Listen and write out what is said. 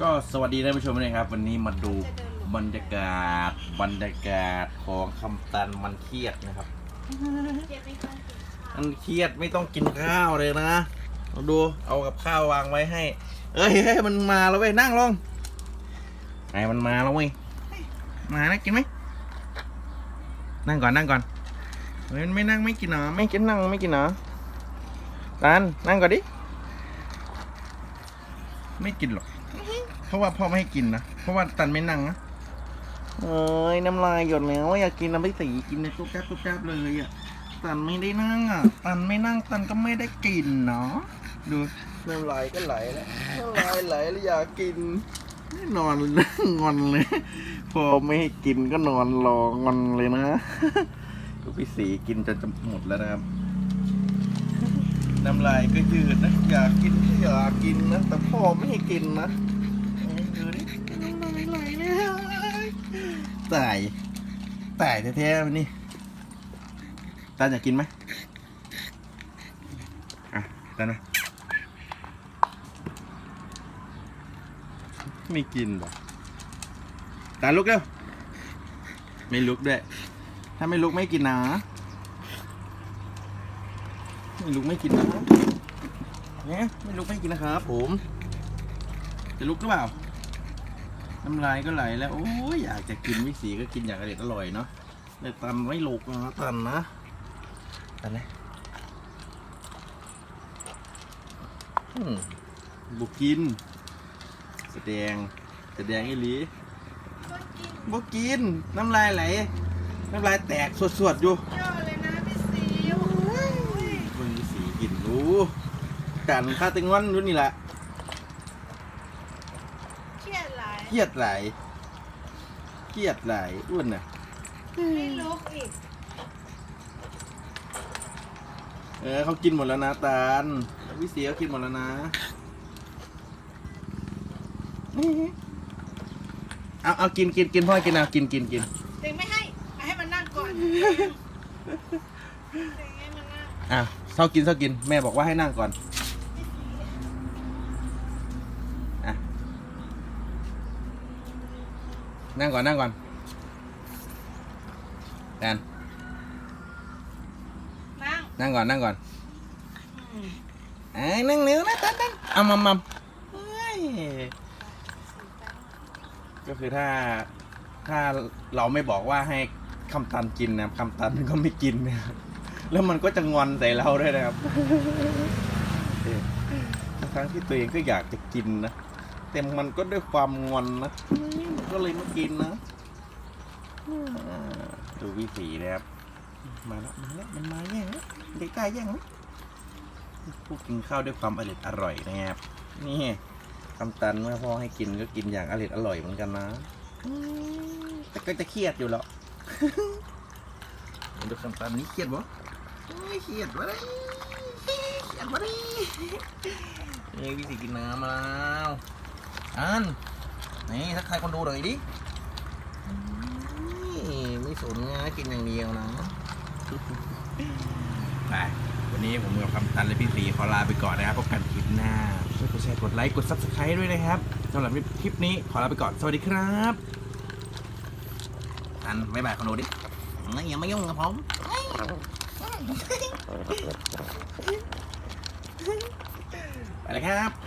ก็สวัสดีท่านผู้ชมนะครับ วันนี้มาดูบรรยากาศบรรยากาศของคำตันมันเครียดนะครับมันเครียดไม่ต้องกินข้าวเลยนะเราดูเอากับข้าววางไว้ให้ เอ้ยเฮ้ยมันมาแล้วเว้ยนั่งลงไอ้มันมาแล้วเว้ยมานะกินไหมนั่งก่อนนั่งก่อนเฮ้ยมันไม่นั่งไม่กินเหรอไม่กินนั่งไม่กินเหรอตันนั่งก่อนดิ ไม่กินหรอก เพราะว่าพ่อไม่ให้กินนะ เพราะว่าตันไม่นั่งนะ เอ้ยน้ำลายหยดแล้วอยากกินน้ำไม่สีกินในตุ๊บแจ๊บตุ๊บแจ๊บเลยอะ ตันไม่ได้นั่งอะ ตันไม่นั่งตันก็ไม่ได้กินเนาะ ดูน้ำลายก็ไหลแล้วน้ำลายไหลแล้วอยากกินนอนเลยงอนเลย พอไม่ให้กินก็นอนรองอนเลยนะดูพี่สีกินจนจะหมดแล้วนะครับ น้ำลายก็ยืดนะ อยากกินก็อยากกินนะ แต่พ่อไม่ให้กินนะดูดิน้ำลายไหลแล้วตายตายแท้ๆมันนี่ตาอยากกินไหมอะตานะไม่กินหรอตาลุกเร็วไม่ลุกด้วย ถ้าไม่ลุกไม่กินนะ ไม่ลุกไม่กินนะเนี่ยไม่ลุกไม่กินนะครับผม จะลุกหรือเปล่า น้ำลายก็ไหลแล้ว โอ้ยอยากจะกินวิสีก็กินอย่างอร่อยอร่อยเนาะแต่ตันไม่ลุกนะตันนะตันนะอืมบุกิน แสดง แสดงอีหลีก็กินบุกิน น้ำลายไหล น้ำลายแตกสวดๆอยู่ เยอะเลยนะพี่สิว มึงสีกินรู้ กันข้าตึงวันรู้นี่แหละเครียดหลายเครียดไหลายเครียดไหลายอ้วนน่ะไม่ลุกอีกเออเขากินหมดแล้วนะตาลวิสีเขากินหมดแล้วนะเอาเอากินกินกินพ่อกินเอากินกินกินเด็กไม่ให้ให้มันนั่งก่อนเด็กให้มันนั่งอะเศร้ากินเศร้ากินแม่บอกว่าให้นั่งก่อนอะ นั่งก่อนนั่งก่อนแดนนั่งนั่งก่อนนั่งก่อนไอ้ยนั่งเร็วนะตันตันเอามัมมัมเฮ้ยก็คือถ้าถ้าเราไม่บอกว่าให้คำตันกินนะคำตันมันก็ไม่กินนะครับแล้วมันก็จะงอนใส่เราด้วยนะครับทั้งที่ตัวเองก็อยากจะกินนะ แต่มันก็ด้วยความงอนนะก็เลยไม่กินนะอ่าดูวิถีนะครับ มาแล้วมาแล้วมันมาแย่งแล้วเด็กกล้าแย่งไหมพูดกินข้าวด้วยความอร่อยอร่อยนะครับนี่คำตันเมื่อพ่อให้กินก็กินอย่างอร่อยอร่อยเหมือนกันนะอืมแต่ก็จะเครียดอยู่หรอกดูคำตันนี้เครียดบ่ไม่เครียดวะเลยเครียดวะเลยนี่วิธีกินน้ำมาแล้ว อันนี่ทักทายคนดูหน่อยดินี่ไม่สนนะกินอย่างเดียวนะไปวันนี้ผมกับคำตันและพี่สีขอลาไปก่อนนะครับพบกันคลิปหน้าช่วยกดแชร์กดไลค์กด subscribe ด้วยนะครับสำหรับคลิปนี้ขอลาไปก่อน สวัสดีครับตันบ๊ายบายคนโดดิอย่ามายุ่งกับผมไปเลยครับ